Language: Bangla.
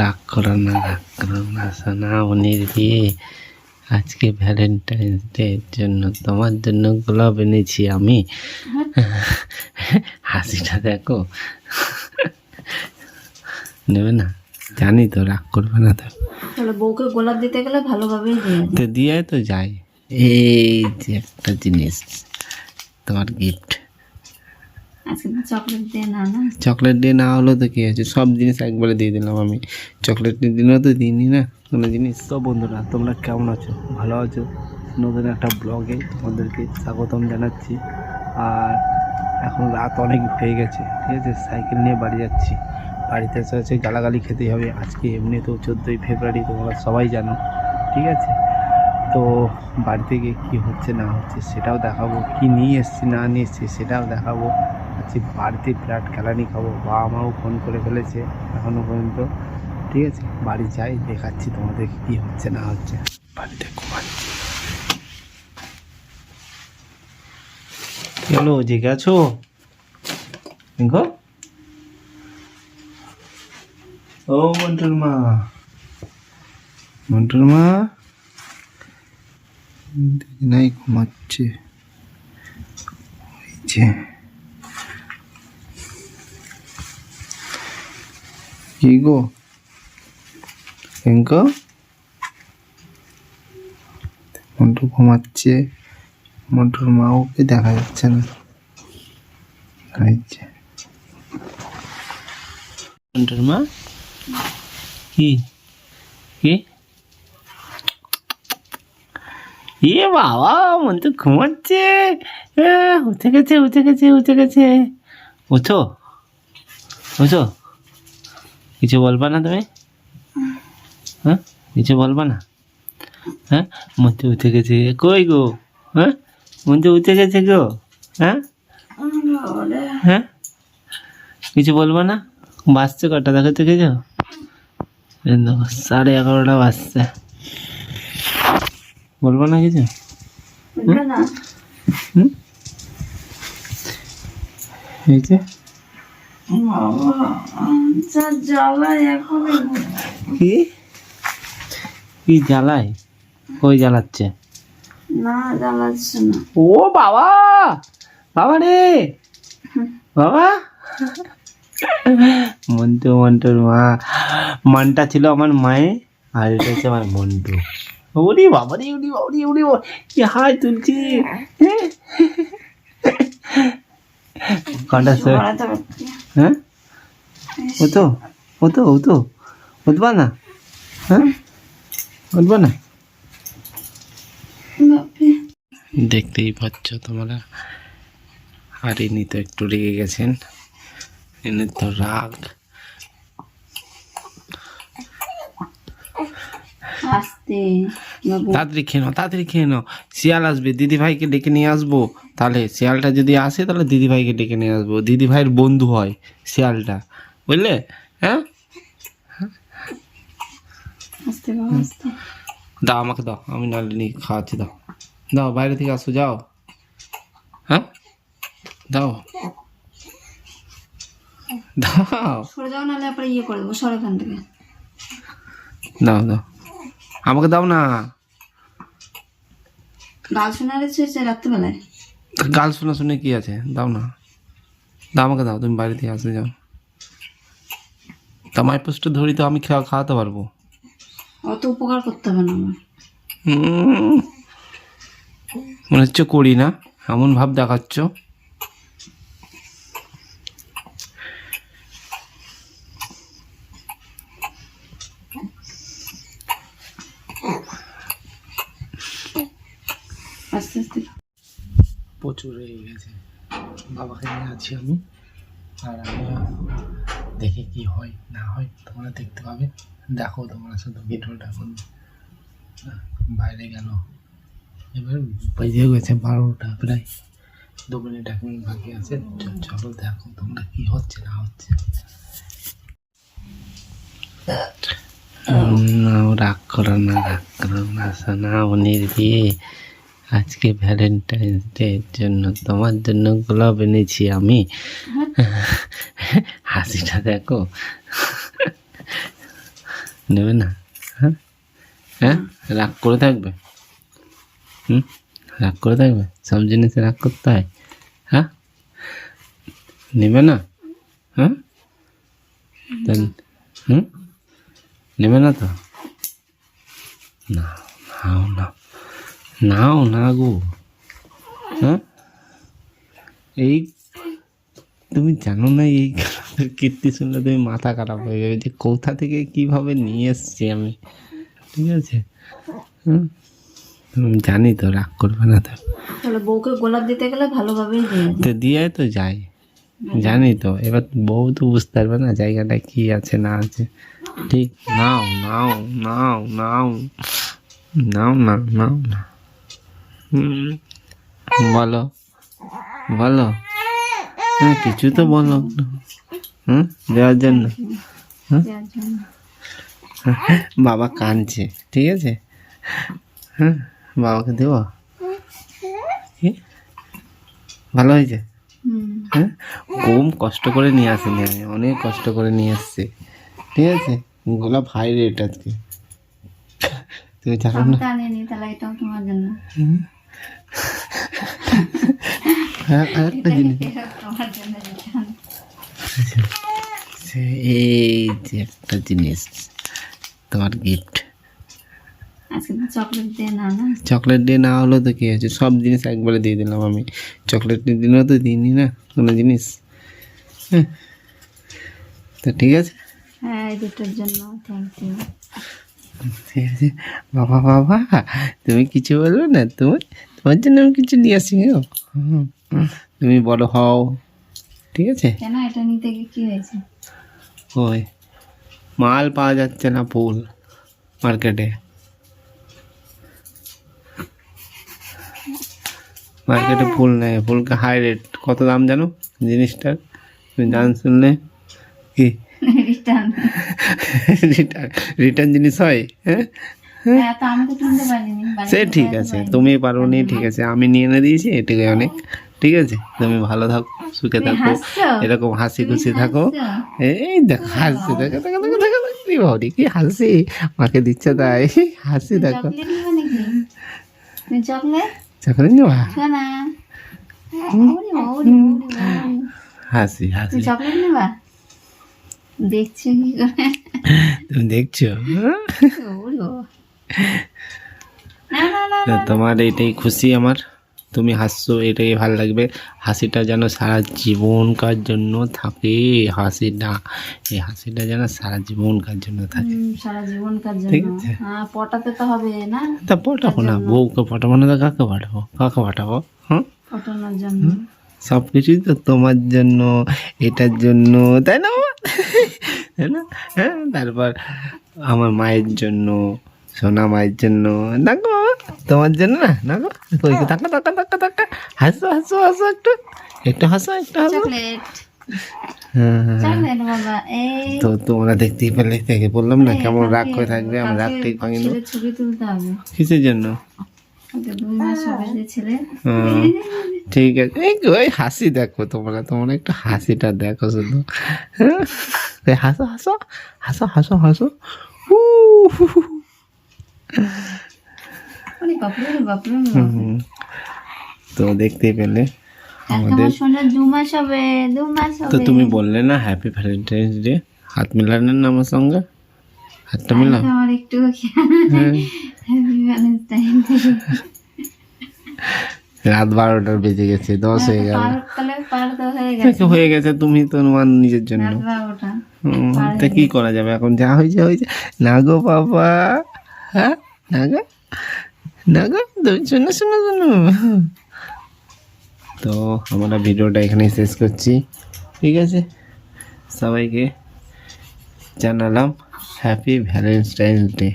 রাগ করো না রাগ করো না সোনা অনির বিয়ে। আজকে ভ্যালেন্টাইন্স ডে জন্য তোমার জন্য গোলাপ এনেছি আমি। হাসিটা দেখো। নেবে না? জানি তো রাগ করবে না তো। তাহলে বউকে গোলাপ দিতে গেলে ভালোভাবেই দিয়ে তো দিয়ে তো যাই। এই যে একটা জিনিস তোমার গিফট চকলেট দিয়ে না না। চকলেট দিয়ে না হলো তো কি আছে সব জিনিস একবারে দিয়ে দিলাম আমি। চকলেট দিনও তো দিইনি না কোনো জিনিস? তো বন্ধুরা তোমরা কেমন আছো? ভালো আছো? নতুন একটা ব্লগে তোমাদেরকে স্বাগতম জানাচ্ছি। আর এখন রাত অনেক হয়ে গেছে ঠিক আছে? সাইকেল নিয়ে বাড়ি যাচ্ছি। বাড়িতে এসে হচ্ছে গালাগালি খেতেই হবে। আজকে এমনিতেও চোদ্দোই ফেব্রুয়ারি তোমরা সবাই জানো ঠিক আছে? তো বাড়িতে গিয়ে কী হচ্ছে না হচ্ছে সেটাও দেখাবো কী নিয়ে এসছি না নিয়ে এসছি সেটাও দেখাবো। আজকে বাড়িতে বিরাট খেলানি খাব। বাবা মাও ফোন করে ফেলেছে এখনও পর্যন্ত। ঠিক আছে, বাড়ি যাই, দেখাচ্ছি তোমাদের কী হচ্ছে না হচ্ছে। বাড়িতে ঘুমাচ্ছি। চলো জেগে আছো? দেখো ও মন্টুর মা। মন্টুর মা? নাই, ঘুমাচ্ছে। যে কি গো কেঙ্ক মন্টু ঘুমাচ্ছে মন্টুর মা ওকে দেখা যাচ্ছে না এই যে মন্টুর মা কি কি এ বাবা মন তো ঘুমাচ্ছে আহ, উঠে গেছে উঠে গেছে উঠে গেছে উঠো উঠো কিছু বলবা না তুমি? হ্যাঁ? কিছু বলবা না? হ্যাঁ? মনতে উঠে গেছে। কই গো? হ্যাঁ? মনতে উঠে গেছে গো? হ্যাঁ? হ্যাঁ? কিছু বলবা না? বাজছে কটা? দেখো তো কিছু। সাড়ে এগারোটা বাজছে। বলব না কিছু? এই যে। কি? কি জ্বালায়? কই জ্বালাচ্ছে? না জ্বালাচ্ছে না। ও বাবা! বাবা রে! বাবা! মন্টু মন্টুর মা। মানটা ছিল আমার মায়ে আর এটা হচ্ছে আমার মন্টু। ওরে বাবা রে উড়ি বাবা রে উড়ি বাবা কি হাই তুলছি? পারছি হ্যাঁ? ও তো ও তো ও তো উঠবা না? হ্যাঁ? উঠবা না? দেখতেই পাচ্ছ তোমরা। আর ইনি তো একটু রেগে গেছেন। ইনি তো রাগ। তাড়াতাড়ি খেয়ে নাও তাড়াতাড়ি খেয়ে নাও। শিয়াল আসবে দিদি ভাইকে ডেকে নিয়ে আসব। তাহলে শিয়ালটা যদি আসে তাহলে দিদি ভাইকে ডেকে নিয়ে আসব। দিদি ভাইয়ের বন্ধু হয় শিয়ালটা। বুঝলে? হ্যাঁ? দাও আমাকে দাও আমি নাহলে নিয়ে খাওয়াচ্ছি দাও। দাও বাইরে থেকে আসো যাও। হ্যাঁ? দাও। দাও। সরে যাও নাহলে ইয়ে করে দেবো সর থেকে। দাও দাও। আমাকে দাও না। গাল রাত্রিবেলায়। গাল শোনা শুনে কি আছে? দাও না। দাও আমাকে দাও তুমি বাইরে থেকে আসতে যাও। তামাই পোস্টে ধরি তো আমি খাওয়া খাওয়াতে পারব। অত উপকার করতে হবে না আমার। মনে হচ্ছে করি না এমন ভাব দেখাচ্ছ। আস্তে আস্তে। প্রচুর হয়ে গেছে। বাবাকে নিয়ে আছি আমি। আর আমি দেখে কি হয়, না হয়, তোমরা দেখতে পাবে। দেখো তোমরা শুধু ভিডিওটা এখন। বাইরে গেল। এবার বেজে গেছে বারোটা, প্রায় দু মিনিট, এক মিনিট বাকি আছে। চলো দেখো তোমরা কি হচ্ছে, না হচ্ছে। রাগ করো না, রাগ করো না, সোনা অনির বিয়ে আজকে ভ্যালেন্টাইন্স ডে এর জন্য তোমার জন্য গোলাপ এনেছি আমি। হাসিটা দেখো। নেবে না? হ্যাঁ? হ্যাঁ? রাগ করে থাকবে? হুম? রাগ করে থাকবে? সব জিনিসে রাগ করতে হয়? হ্যাঁ? নেবে না? হ্যাঁ? হুম? নেবে না তো? না নাও না। নাও না গো হ্যাঁ? এই তুমি জানো না এই কীর্তি শুনলে তুমি মাথা খারাপ হয়ে যাবে যে কোথা থেকে কীভাবে নিয়ে এসছি আমি? ঠিক আছে? হুম জানি তো রাগ করবে না তো। তাহলে বউকে গোলাপ দিতে গেলে ভালোভাবেই তো দিয়ে তো যাই। জানি তো এবার বউ তো বুঝতে পারবে না জায়গাটা কি আছে না আছে। ঠিক নাও নাও নাও নাও। নাও না নাও না। বলো। বলো। হ্যাঁ কিছু তো বলো। হুম দেওয়ার জন্য। বাবা কাঁদছে ঠিক আছে? হ্যাঁ বাবাকে দেব? ভালো হয়েছে? হ্যাঁ কম কষ্ট করে নিয়ে আসেনি আমি অনেক কষ্ট করে নিয়ে এসছি। ঠিক আছে? গোলাপ হাই রেট আজকে। তুমি জানো না তো আনিনি তাহলে এটাও তোমার জন্য হ্যাঁ আরেকটা জিনিস এই যে একটা জিনিস তোমার গিফট? চকলেট দিয়ে না চকলেট দিয়ে না হলো তো কি হয়েছে সব জিনিস একবারে দিয়ে দিলাম আমি চকলেট দিনও তো দিইনি না কোনো জিনিস তো ঠিক আছে ঠিক আছে বাবা বাবা তুমি কিছু বলবে না তুমি তোমার জন্য আমি কিছু নিয়ে আসি তুমি বড় হও। ঠিক আছে? কেন এটা নিতে গিয়ে কি হয়েছে? ওই মাল পাওয়া যাচ্ছে না ফুল মার্কেটে। মার্কেটে ফুল নেই ফুলকে হাই রেট কত দাম জানো জিনিসটার? তুমি জান শুনলে? কি? রিটার্ন রিটার্ন জিনিস হয় হ্যাঁ? হ্যাঁ সে ঠিক আছে তুমি পারো নি ঠিক আছে আমি নিয়ে এনে দিয়েছি এটুকুই অনেক ঠিক আছে তুমি ভালো থাকো সুখে থাকো এরকম হাসি খুশি থাকো। এই দেখো হাসি দেখো দেখো দেখো দেখো বাবরি কি হাসি মাকে দিচ্ছে তাই হাসি দেখো। চকলেট নেওয়া। হাসি হাসি। চকলেট দেখছ কি করে? তুমি দেখছ? তোমার এটাই খুশি আমার। তুমি হাসছো এটাই ভালো লাগবে। হাসিটা যেন সারা জীবনকার জন্য থাকে? হাসিটা এই হাসিটা যেন সারা জীবনকার জন্য থাকে? সারা জীবনকার ঠিক জন্য? আছে। হ্যাঁ পটাতে তো হবে না? তা পটাবো না বউকে পটাবো না তো কাকে পাঠাবো কাকে পাঠাবো হ্যাঁ পটানোর জন্য। সব কিছুই তো তোমার জন্য এটার জন্য তাই না তাই না? হ্যাঁ তারপর আমার মায়ের জন্য সোনা মায়ের জন্য। দেখো তোমার জন্য না? দেখো কই টাকা টাকা টাকা টাকা হাসো হাসো হাসো একটু। একটু হাসো একটু হাসো। হ্যাঁ। হ্যাঁ, হ্যাঁ। তো তোমরা দেখতেই পেলে থেকে বললাম না কেমন রাগ করে থাকবে আমি রাগটাই ভাঙি ছেলের ছবি তুলতে হবে। কিসের জন্য? ওকে দুই মাস হবে যে ছেলে। হুম, ঠিক আছে। এই ওই হাসি দেখো তোমরা তোমরা একটু হাসিটা দেখো শুধু। হ্যাঁ? হাসো হাসো হাসো হাসো হাসো। হু, তো দেখতেই পেলে মাস তো তুমি বললে না হ্যাপি ভ্যালেন্টাইন্স ডে হাত মেলালেন না আমার সঙ্গে হাতটা মেলাও। কালকে আমার একটু হ্যাঁ। হ্যাপি ভ্যালেন্টাইন রাত বারোটার বেজে গেছে দশ হয়ে গেল। তাহলে হয়ে গেছে। তুমি তো তোমার নিজের জন্য। তা কি করা যাবে? এখন যা হয়েছে হয়েছে। না গো বাবা। গো না গো তুমি শোনো শোনো শোনো তো আমরা ভিডিওটা এখানেই শেষ করছি। ঠিক আছে? সবাইকে জানালাম হ্যাপি ভ্যালেন্টাইন্স ডে